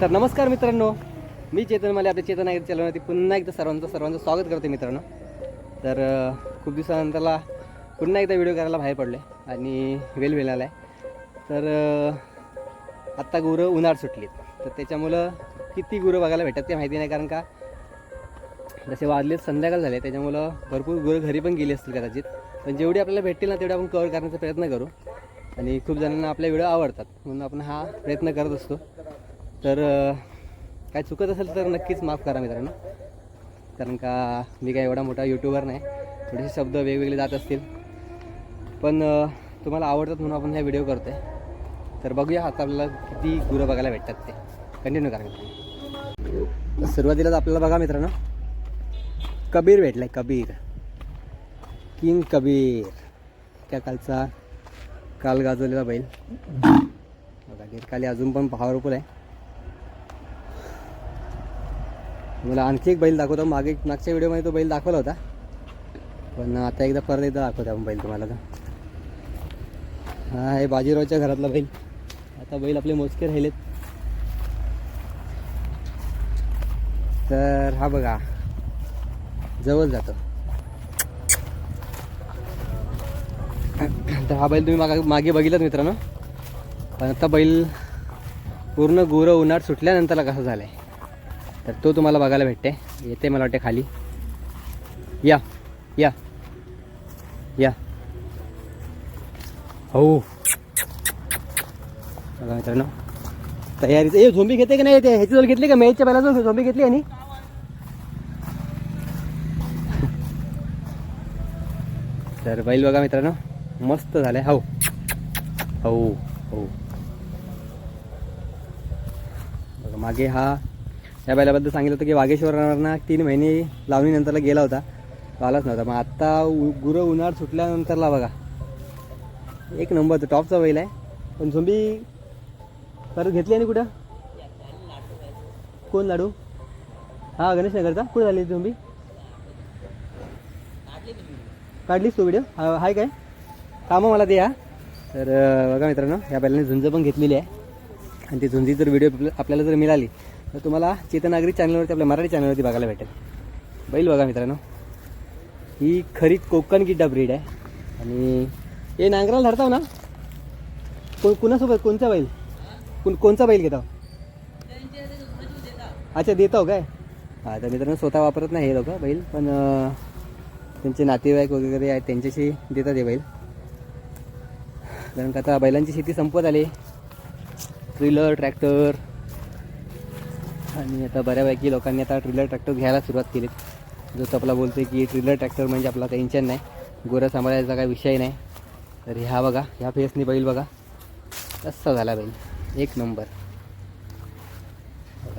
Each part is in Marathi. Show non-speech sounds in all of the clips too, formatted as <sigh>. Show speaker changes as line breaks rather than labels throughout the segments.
तर नमस्कार मित्रांनो मी चेतन मला आपल्या चेतन आहे चॅनलवरती पुन्हा एकदा सर्वांचं सर्वांचं स्वागत करते मित्रांनो. तर खूप दिवसानंतरला पुन्हा एकदा व्हिडिओ करायला बाहेर पडलो आहे आणि वेल वेल आला आहे तर आत्ता गुरं उन्हाळ सुटलीत. तर त्याच्यामुळं किती गुरं बघायला भेटतात ते माहिती नाही कारण का जसे वाजले संध्याकाळ झाले त्याच्यामुळं भरपूर गुरं घरी पण गेली असतील कदाचित. पण जेवढी आपल्याला भेटतील ना तेवढे आपण कवर करण्याचा प्रयत्न करू. आणि खूप जणांना आपल्या व्हिडिओ आवडतात म्हणून आपण हा प्रयत्न करत असतो. तर काय चुकत असेल तर नक्कीच माफ करा मित्रांनो. कारण का मी काय एवढा मोठा यूट्यूबर नाही. थोडेसे शब्द वेगवेगळे जात असतील. पण तुम्हाला आवडतात म्हणून आपण हा व्हिडिओ करतो आहे तर बघूया आता आपल्याला किती गुरं बघायला भेटतात ते. कंटिन्यू करा मित्रांनो. सुरुवातीलाच आपल्याला बघा मित्रांनो. कबीर भेटलाय कबीर. किंग कबीर. त्या कालचा काल गाजवलेला बैल. बघा गिरकाली अजून पण पॉवरफुल आहे. मला आणखी एक बैल दाखवतो. मागे मागच्या व्हिडिओमध्ये तो बैल दाखवला होता. पण आता एकदा परत एकदा दाखवतो आपण बैल तुम्हाला. तर हा हे बाजीरावच्या घरातला बैल. आता बैल आपले मोजके राहिलेत. तर हा बघा. जवळ जातो. तर हा बैल तुम्ही मागा मागे बघितलात मित्रांनो. पण आता बैल पूर्ण गोरं उन्हाळ सुटल्यानंतरला कसं झालं आहे तर तो तुम्हाला बघायला भेटते. येते मला वाटते खाली. या या. या. हो. बघा मित्रांनो. तयारीचं ए झोंबी घेते की नाही ते ह्याची जोल घेतली का? मेच्या पहिला जोल झोंबी घेतली आणि तर बैल बघा मित्रांनो. मस्त झालंय. हो. हो हो. बघा मागे हा या बैलाबद्दल सांगितलं होतं की वागेश्वरांना तीन महिने लावणीनंतरला गेला होता. तो आलाच नव्हता. मग आत्ता उ- गुरं उन्हाळ सुटल्यानंतरला बघा. एक नंबर टॉपचा बैल आहे. पण झोंबी परत घेतली आणि कुठं? कोण लाडू? हा गणेश नगरचा? कुठं झाली झोंबी? काढलीच तू व्हिडिओ हा हाय काय? कामं मला ते हा तर बघा मित्रांनो या बैलाने झुंज पण घेतलेली आहे. आणि ती झुंजी जर व्हिडिओ आपल्याला जर मिळाली तर तुम्हाला चेतनागरी चॅनलवरती आपल्या मराठी चॅनलवरती बघायला भेटेल. बैल बघा मित्रांनो. ही खरीच कोकण गिड्डा ब्रीड आहे. आणि हे नांगराला धरताव ना. कोण कुणासोबत? कोणचा बैल? कोण कोणचा बैल घेताव? अच्छा देताव काय? हा तर मित्रांनो स्वतः वापरत नाही हे लोक बैल पण त्यांचे नातेवाईक वगैरे आहेत त्यांच्याशी देतात हे बैल. कारण का आता बैलांची शेती संपत आली. ट्रिलर ट्रॅक्टर आणि आता बऱ्यापैकी लोकांनी आता ट्रिलर ट्रॅक्टर घ्यायला सुरुवात केली. जो तपला आपला बोलतो की ट्रिलर ट्रॅक्टर म्हणजे आपला टेन्शन नाही. गोरं सांभाळायचा काही विषय नाही. तर ह्या बघा ह्या फेसनी बैल बघा. कसा झाला बैल? एक नंबर.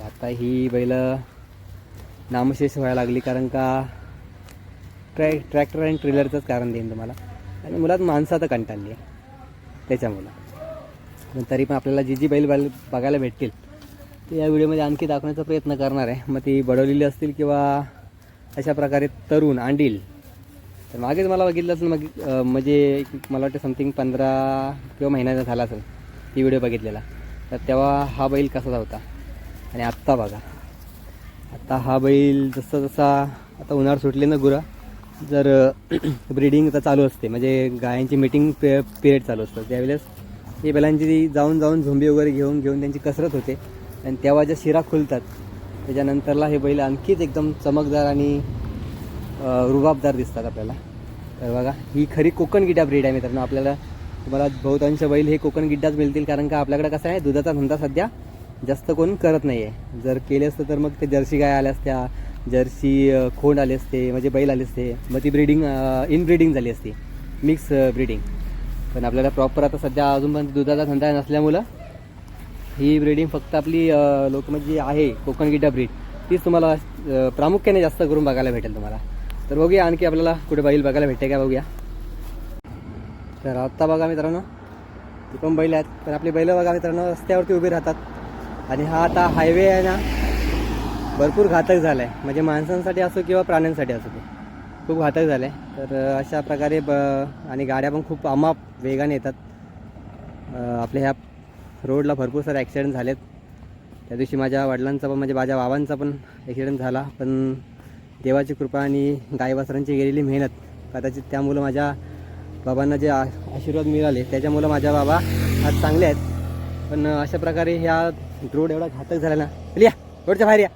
आता ही बैल नामशेष व्हायला लागली कारण का ट्रॅ ट्रॅक्टर आणि ट्रेलरचंच कारण देईन तुम्हाला. आणि मुलात माणसं आता कंटाळली आहे त्याच्यामुळं. पण तरी पण आपल्याला जी जी बैल बैल बघायला भेटतील ते या व्हिडिओमध्ये आणखी दाखवण्याचा प्रयत्न करणार आहे. मग ती बडवलेली असतील किंवा अशा प्रकारे तरुण अंडील. तर मागेच मला बघितलं असेल मग म्हणजे मला वाटतं समथिंग पंधरा किंवा महिन्याचा झाला असेल ती व्हिडिओ बघितलेला. तर तेव्हा हा बैल कसा होता? आणि आत्ता बघा. आत्ता हा बैल जसा जसा आता उन्हाळ सुटले ना गुरा जर ब्रीडिंग तर चालू असते. म्हणजे गायांची मीटिंग पे पिरियड चालू असतं. त्यावेळेस हे बैलांची जाऊन जाऊन झोंबी वगैरे घेऊन घेऊन त्यांची कसरत होते. आणि तेव्हा ज्या शिरा खुलतात त्याच्यानंतरला हे बैल आणखीच एकदम चमकदार आणि रुबाबदार दिसतात आपल्याला. तर बघा ही खरी कोकण गिड्डा ब्रीड आहे मित्रांनो. आपल्याला तुम्हाला बहुतांश बैल हे कोकण गिड्डाच मिळतील कारण का आपल्याकडे कसं आहे दुधाचा धंदा सध्या जास्त कोण करत नाही आहे जर केले असतं तर मग ते जर्सी गाय आल्या असत्या जर्सी खोंड आले असते म्हणजे बैल आले असते. मग ती ब्रीडिंग इन ब्रीडिंग झाली असती. Mix breeding. पण आपल्याला प्रॉपर आता सध्या अजून पण दुधाचा धंदा नसल्यामुळं ही ब्रीडिंग फक्त आपली लोक म्हणजे आहे कोकण गिड्डा ब्रीड तीच तुम्हाला प्रामुख्याने जास्त करून बघायला भेटेल तुम्हाला. तर बघूया आणखी आपल्याला कुठे बैल बघायला भेटते का बघूया. तर आत्ता बघा मित्रांनो ती पण बैल आहेत. पण आपली बैलं बघा मित्रांनो रस्त्यावरती उभी राहतात. आणि हा आता हायवे आहे ना भरपूर घातक झाला आहे म्हणजे माणसांसाठी असो किंवा प्राण्यांसाठी असो ते. खूप घातक झालं आहे तर अशा प्रकारे ब आणि गाड्या पण खूप अमाप वेगाने येतात. आपल्या ह्या रोडला भरपूर सारे ॲक्सिडेंट झालेत. त्या दिवशी माझ्या वडिलांचा पण म्हणजे माझ्या बाबांचा पण ॲक्सिडेंट झाला. पण देवाची कृपा आणि गायवासरांची गेलेली मेहनत कदाचित त्यामुळं माझ्या बाबांना जे आशीर्वाद मिळाले त्याच्यामुळं माझ्या बाबा आज चांगले आहेत. पण अशा प्रकारे ह्या रोड एवढा घातक झाला ना. या रोडच्या बाहेर या.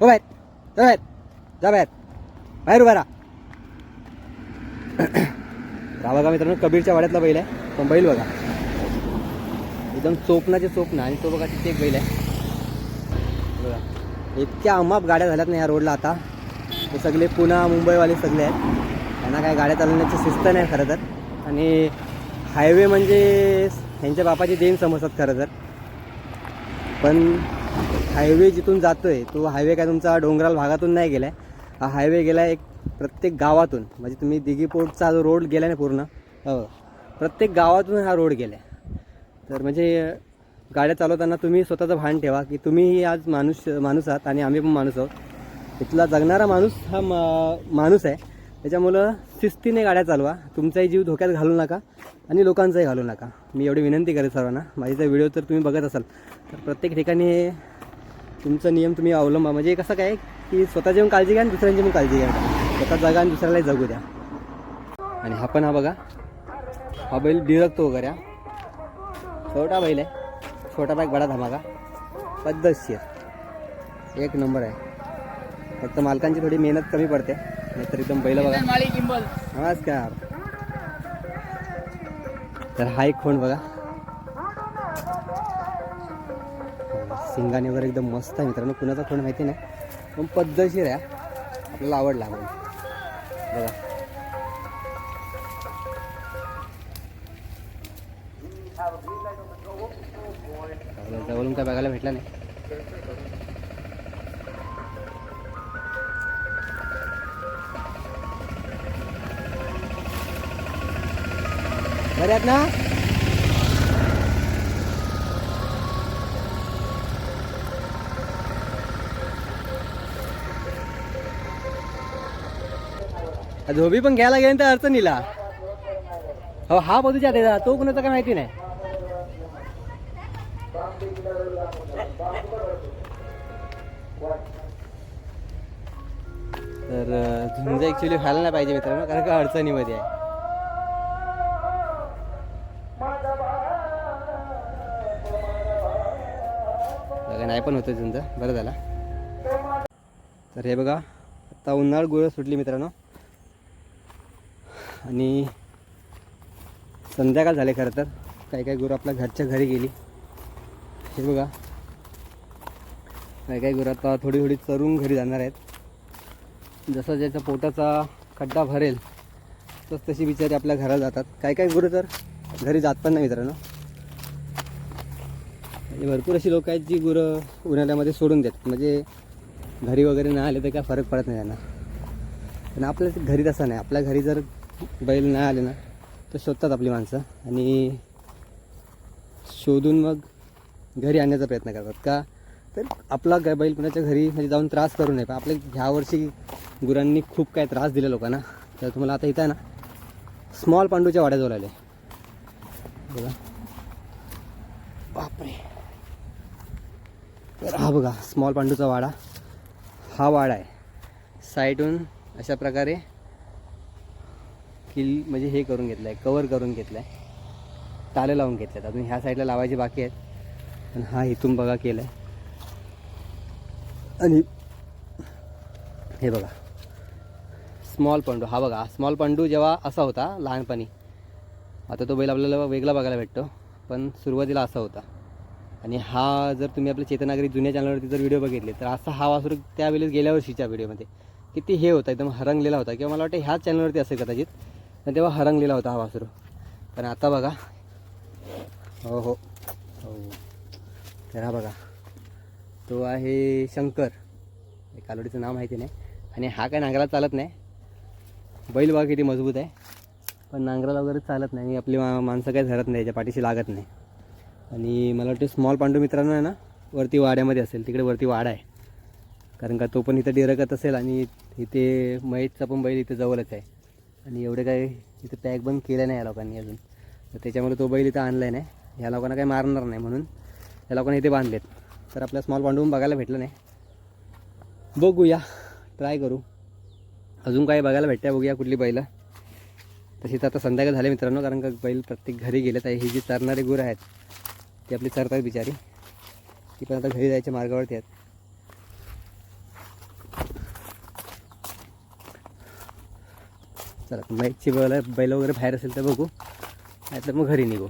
हो बाहेर जा बाहेर जा बाहेर. बाहेर उभा <clears throat> राहा बघा मित्रांनो कबीरच्या वाड्यातला बैल आहे पण बैल बघा. एकदम चोपणाचे चोपणं आणि तो बघा तिथे एक बैल आहे. बघा. इतक्या अमाप गाड्या झाल्यात ना या रोडला आता. हे सगळे पुणा मुंबईवाले सगळे आहेत. त्यांना काय गाड्या चालवण्याची शिस्त नाही खरं तर. आणि हायवे म्हणजे ह्यांच्या बापाची देण समजतात खरं तर. पण हायवे जिथून जातो आहे तो हायवे काय तुमचा डोंगराळ भागातून नाही गेलाय. हा हायवे गेला एक प्रत्येक गावातून. म्हणजे तुम्ही दिघीपोटचा जो रोड गेला ना पूर्ण हो. प्रत्येक गावातून हा रोड गेला तर म्हणजे गाड्या चालवताना तुम्ही स्वतःचं भान ठेवा की तुम्हीही आज माणूस माणूस आहात आणि आम्ही पण माणूस आहोत. इथला जगणारा माणूस हा मा माणूस आहे. त्याच्यामुळं शिस्तीने गाड्या चालवा. तुमचाही जीव धोक्यात घालू नका आणि लोकांचाही घालू नका. मी एवढी विनंती करेन सर्वांना. माझी जर व्हिडिओ तर तुम्ही बघत असाल तर प्रत्येक ठिकाणी तुमचा नियम तुम्ही अवलंबा. म्हणजे कसं काय की स्वतःची पण काळजी घ्या आणि दुसऱ्यांची पण काळजी घ्या. स्वतः जगा आणि दुसऱ्यालाही जगू द्या. आणि हा पण हा बघा. हा बैल डिरकतो वगैरे हा. छोटा बैल आहे. छोटा बॅग बडा धमाका. पद्धतशीर एक नंबर आहे. फक्त मालकांची थोडी मेहनत कमी पडते. नाहीतर एकदम बैल बघा. नमस्कार. तर हा एक खोंड बघा. सिंगाने वगैरे एकदम मस्त आहे मित्रांनो. कुणाचा खोंड माहिती नाही. पण पद्धतशीर आहे. आपल्याला आवडला हा अजून काय बघायला भेटला नाही. बऱ्यात ना? धोबी पण घ्यायला गेल तर अडचणीला हो हा बघूच्या तो कुणाचा काय माहिती नाही. तर झुंज ॲक्च्युली व्हायला नाही पाहिजे मित्रांनो कारण का अडचणीमध्ये आहे. बघा नाही पण होतं झुंज बरं झाला. तर हे बघा आता उन्हाळ गुरं सुटली मित्रांनो. आणि संध्याकाळ झाले खरं तर. काही काही गुरु आपल्या घरच्या घरी गेली. हे बघा. काही काही गुरं आता थोडी थोडी चरून घरी जाणार आहेत. जसं ज्याचा पोटाचा खड्डा भरेल तस तशी बिचारी आपल्या घराला जातात. काही काही गुरं तर? घरी जात पण नाही मित्रांनो. आणि भरपूर अशी लोक आहेत जी गुरं उन्हाळ्यामध्ये सोडून देतात म्हणजे घरी वगैरे नाही आले तर काय फरक पडत नाही त्यांना. पण आपल्या घरी तसं नाही. आपल्या घरी जर बैल नाही आले ना तर शोधतात आपली माणसं. आणि शोधून मग घरी आणण्याचा प्रयत्न करतात का? तर आपला ग बैल कुणाच्या घरी म्हणजे जाऊन त्रास करू नये पण आपल्या ह्या वर्षी गुरांनी खूप काय त्रास दिला लोकांना. तर तुम्हाला आता इथं ना स्मॉल पांडूच्या वाड्याजवळ आले. बघा. बापरे. तर हा बघा स्मॉल पांडूचा वाडा. हा वाडा आहे. साईडहून अशा प्रकारे किल म्हणजे हे करून घेतलं आहे कवर करून घेतलं आहे ताले लावून घेतल्यात. अजून ह्या साईडला लावायचे बाकी आहेत. आणि हा इथून बघा केलं आहे आणि हे बघा. स्मॉल पांडू हा बघा. स्मॉल पांडू जेव्हा असा होता लहानपणी आता तो बैल आपल्याला वेगळा बघायला भेटतो पण सुरुवातीला असा होता. आणि हा जर तुम्ही आपल्या चेतनागरी जुन्या चॅनलवरती जर व्हिडिओ बघितले तर असा हा वासरू त्यावेळेस गेल्या वर्षीच्या व्हिडिओमध्ये किती हे होता एकदम हरंगलेला होता. किंवा मला वाटतं ह्याच चॅनलवरती असेल कदाचित पण तेव्हा हरंगलेला होता हा वासरू. पण आता बघा. हो हो. तर हा बघा तो आहे शंकर. हे कालोडीचं नाव माहिती नाही. आणि हा काय नांगराला चालत नाही. बैल बघा किती मजबूत आहे. पण नांगराला वगैरे चालत नाही. आणि आपली मा माणसं काही धरत नाही याच्या पाठीशी लागत नाही. आणि मला वाटतं स्मॉल पांडू मित्रांनो आहे ना वरती वाड्यामध्ये असेल. तिकडे वरती वाडा आहे. कारण का तो पण इथं डिरकत असेल आणि इथे महेशचा पण बैल इथे जवळच आहे. आणि एवढे काय इथं पॅक बंद केलं नाही या लोकांनी अजून. तर त्याच्यामुळे तो बैल इथं आणला नाही. या लोकांना काही मारणार नाही म्हणून. या लोकांना इथे बांधलेत. तर आपल्या स्मॉल पांडून बघायला भेटलं नाही. बघूया. ट्राय करू. अजून काही बघायला भेटते बघूया कुठली बैलं. तशी तर आता संध्याकाळ झाले मित्रांनो कारण का बैल प्रत्येक घरी गेलेत आहे. ही जी चरणारी गुरं आहेत ती आपली चरतात बिचारी. ती पण आता घरी जायच्या मार्गावरती आहेत. चला बाईकची बैल बैल वगैरे बाहेर असेल तर बघू. नाहीतर मग घरी निघू.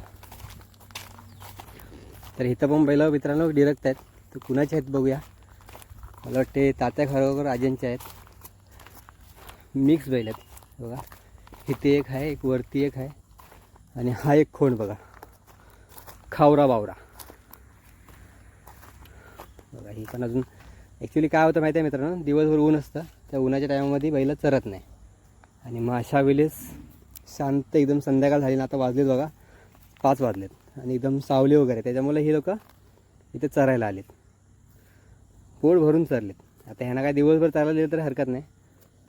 तर इथं पण बैल मित्रांनो डिरक्त आहेत. तर कुणाचे आहेत बघूया. मला वाटते तात्या खरोखर राजांचे आहेत. मिक्स बैल आहेत. बघा. इथे एक आहे एक वरती एक आहे. आणि हा एक खोंड बघा. खावरा बावरा. बघा ही पण अजून ॲक्च्युली काय होतं माहिती आहे मित्रांनो? दिवसभर ऊन असतं. त्या उन्हाच्या टायमामध्ये बैल चरत नाही. आणि मग अशा वेळेस शांत एकदम संध्याकाळ झाली ना आता वाजलेत बघा. पाच वाजलेत. आणि एकदम सावली वगैरे. त्याच्यामुळे हे लोक इथे चरायला आलेत. पोट भरून चरलेत. आता ह्यांना काय दिवसभर चालायला दिलं तरी हरकत नाही.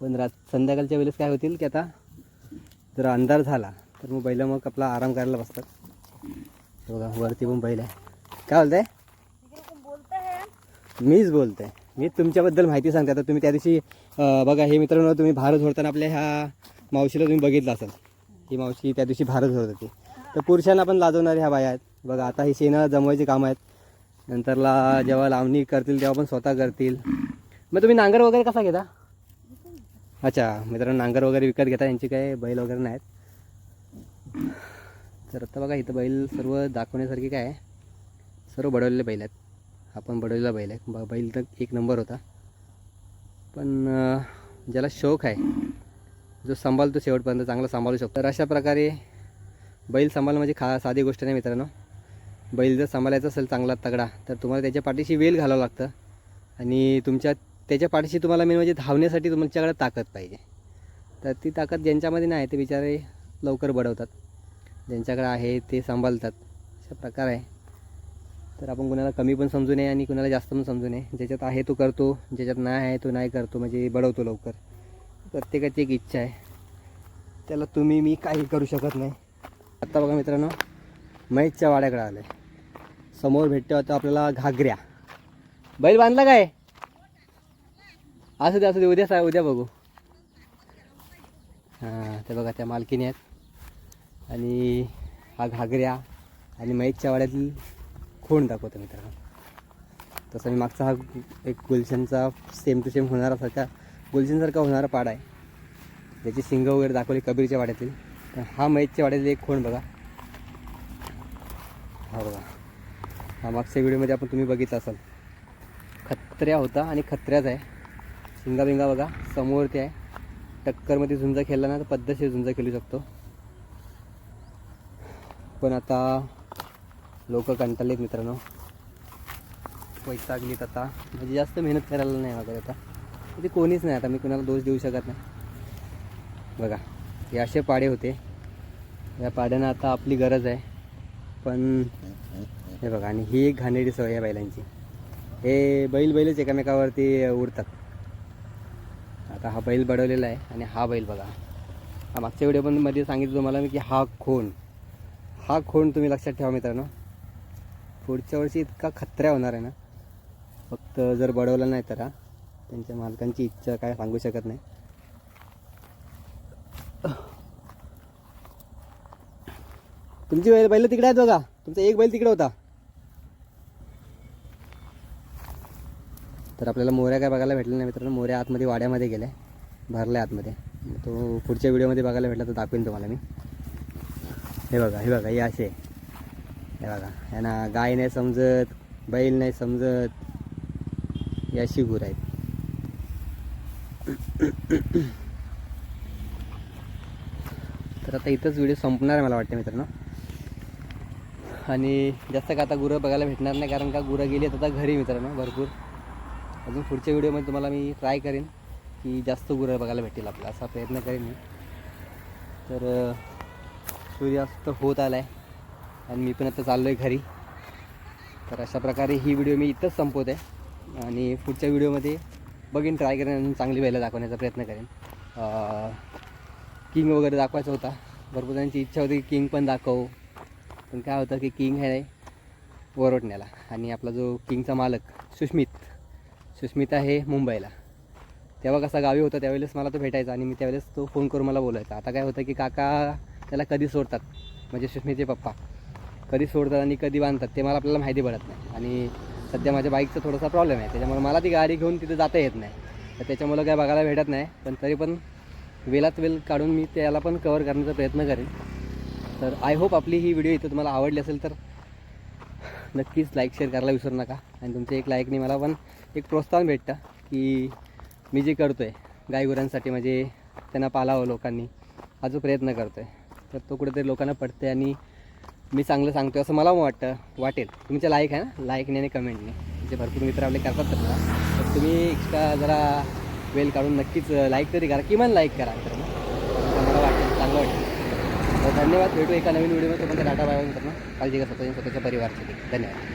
पण रात संध्याकाळच्या वेळेस काय होतील की आता जर अंधार झाला तर मग बैल मग आपला आराम करायला बसतात. बघा वरती पण बैल आहे. काय बोलताय? मीच बोलतोय. मी तुमच्याबद्दल माहिती सांगते. आता तुम्ही त्या दिवशी बघा हे मित्रांनो तुम्ही भारत झोडताना आपल्या ह्या मावशीला तुम्ही बघितलं असाल. ही मावशी त्या दिवशी भारत होत होती. तर पुरुषांना पण लाजवणार ह्या बाया आहेत. बघा आता ही शेणं जमवायची कामं आहेत. नंतरला जेव्हा लावणी करतील तेव्हा पण स्वतः करतील. मग तुम्ही नांगर वगैरे कसा घेता? अच्छा मित्रांनो नांगर वगैरे विकत घेता यांची काय बैल वगैरे नाहीत. तर आता बघा इथं बैल सर्व दाखवण्यासारखे काय आहे? सर्व बडवलेले बैल आहेत. हा पण बडवलेला बैल आहे. ब बैल तर एक नंबर होता. पण ज्याला शौक आहे जो सांभाळतो शेवटपर्यंत चांगला सांभाळू शकतो. तर अशा प्रकारे बैल सांभाळणं म्हणजे खा साधी गोष्ट नाही मित्रांनो. बैल जर सांभाळायचा असेल चांगला तगडा तर तुम्हाला त्याच्या पाठीशी वेल घालावं लागतं. आणि तुमच्या त्याच्या पाठीशी तुम्हाला मेन म्हणजे धावण्यासाठी तुमच्याकडे ताकद पाहिजे. तर ती ताकद ज्यांच्यामध्ये नाही ते बिचारे लवकर बडवतात. ज्यांच्याकडे आहे ते सांभाळतात. अशा प्रकार आहे. तर आपण कुणाला कमी पण समजू नये आणि कुणाला जास्त पण समजू नये. ज्याच्यात आहे तो करतो ज्याच्यात नाही आहे तो नाही करतो म्हणजे बडवतो लवकर. प्रत्येकाची एक इच्छा आहे. त्याला तुम्ही मी काही करू शकत नाही. आत्ता बघा मित्रांनो महेशच्या वाड्याकडे आले समोर भेटते होतं आपल्याला घागऱ्या. बैल बांधला काय? असू दे असू दे उद्या सा उद्या बघू. हां ते बघा त्या मालकीने आहेत. आणि हा घागऱ्या आणि महेशच्या वाड्यातील खूण दाखवतो मित्रांनो. तसं मी मागचा हा एक गुलशनचा सेम टू सेम होणारा सारखा गुलशनसारखा होणारा पाडा आहे. त्याची शिंग वगैरे दाखवली कबीरच्या वाड्यातील. तर हा महेशच्या वाड्यातील एक खोंड बघा? हा बघा. हा मागच्या व्हिडिओमध्ये आपण तुम्ही बघितला असाल. खत्र्या होता आणि खत्र्याच आहे. शिंगा बिंगा बघा समोर ते आहे. टक्करमध्ये झुंजा खेळला ना तर पद्धतशीर झुंजा खेळू शकतो. पण आता लोक कंटाळलेत मित्रांनो. वैतागलीत आता. म्हणजे जास्त मेहनत करायला नाही लागत आता. ते कोणीच नाही आता मी कुणाला दोष देऊ शकत नाही. बघा. हे असे पाडे होते. या पाड्यांना आता आपली गरज आहे. पण हे बघा आणि ही एक घाणेरडी सवय आहे बैलांची. हे बैल बैलच एकामेकावरती उडतात. आता हा बैल बडवलेला आहे आणि हा बैल बघा. हा मागच्या व्हिडिओ पण मध्ये सांगितलं तुम्हाला मी की हा खोंड हा खोंड तुम्ही लक्षात ठेवा मित्रांनो. पुढच्या वर्षी इतका खत्र्या होणार आहे ना. फक्त जर बडवलं नाही तर त्यांच्या मालकांची इच्छा काय सांगू शकत नाही. तुमची बैल बैल तिकडे आहेत बघा. तुमचा एक बैल तिकडे होता. तर आपल्याला मोऱ्या काय बघायला भेटल्या नाही मित्रांनो. मोऱ्या आतमध्ये वाड्यामध्ये गेल्या. भरल्या आतमध्ये. तो पुढच्या व्हिडिओमध्ये बघायला भेटला तर दाखवेन तुम्हाला मी. हे बघा हे बघा हे असे. हे बघा. यांना गाय नाही समजत बैल नाही समजत. ही अशी गुर आहेत. तर आता इथंच व्हिडिओ संपणार आहे मला वाटतं मित्रांनो. आणि जास्त का आता गुरं बघायला भेटणार नाही कारण का गुरं गेली आहेत आता घरी मित्रांनो भरपूर. अजून पुढच्या व्हिडिओमध्ये तुम्हाला मी ट्राय करेन की जास्त गुरं बघायला भेटेल आपला असा प्रयत्न करेन मी. तर सूर्यास्त होत आला आहे आणि मी पण आता चाललो आहे घरी. तर अशा प्रकारे ही व्हिडिओ मी इथंच संपवत आहे. आणि पुढच्या व्हिडिओमध्ये बघीन ट्राय करेन आणि चांगली व्हायला दाखवण्याचा प्रयत्न करेन. किंग वगैरे दाखवायचा होता. भरपूर जणांची इच्छा होती की किंग पण दाखवू. पण काय होतं की किंग आहे वरवटण्याला. आणि आपला जो किंगचा मालक सुष्मित सुष्मित आहे मुंबईला. तेव्हा कसा गावी होता त्यावेळेस मला तो भेटायचा आणि मी त्यावेळेस तो फोन करून मला बोलायचा. आता काय होतं की काका त्याला कधी सोडतात? म्हणजे सुस्मितचे पप्पा. कधी सोडतात आणि कधी बांधतात ते मला आपल्याला माहिती पडत नाही. आणि सध्या माझ्या बाईकचा थोडासा प्रॉब्लेम आहे. त्याच्यामुळे मला ती गाडी घेऊन तिथे जाता येत नाही. तर त्याच्यामुळं काय बघायला भेटत नाही. पण तरी पण वेलात वेल काढून मी त्याला पण कवर करण्याचा प्रयत्न करेन. तर आय होप आपली ही व्हिडिओ इथं तुम्हाला आवडली असेल तर नक्कीच लाईक शेअर करायला विसरू नका. आणि तुमच्या एक लाईकने मला पण एक प्रोत्साहन भेटतं की मी जे करतो आहे गायगुरांसाठी म्हणजे त्यांना पालावं लोकांनी हा जो प्रयत्न करतो आहे तर तो कुठेतरी लोकांना पडते आणि मी चांगलं सांगतो असं मला वाटतं वाटेल. तुमच्या लाईक आहे ना? लाईकने आणि कमेंटने जे भरपूर मित्र आपले करतात तर तर तुम्ही एक्स्ट्रा जरा वेल काढून नक्कीच लाईक तरी करा किमान लाईक करा. तर मला वाटतं चांगलं वाटतं धन्यवाद भेटू एका नवीन व्हिडिओमध्ये तुम्हाला डाटा बाय मित्रांनो. काळजी घ्या स्वतःच्या स्वतःच्या परिवारासाठी. धन्यवाद.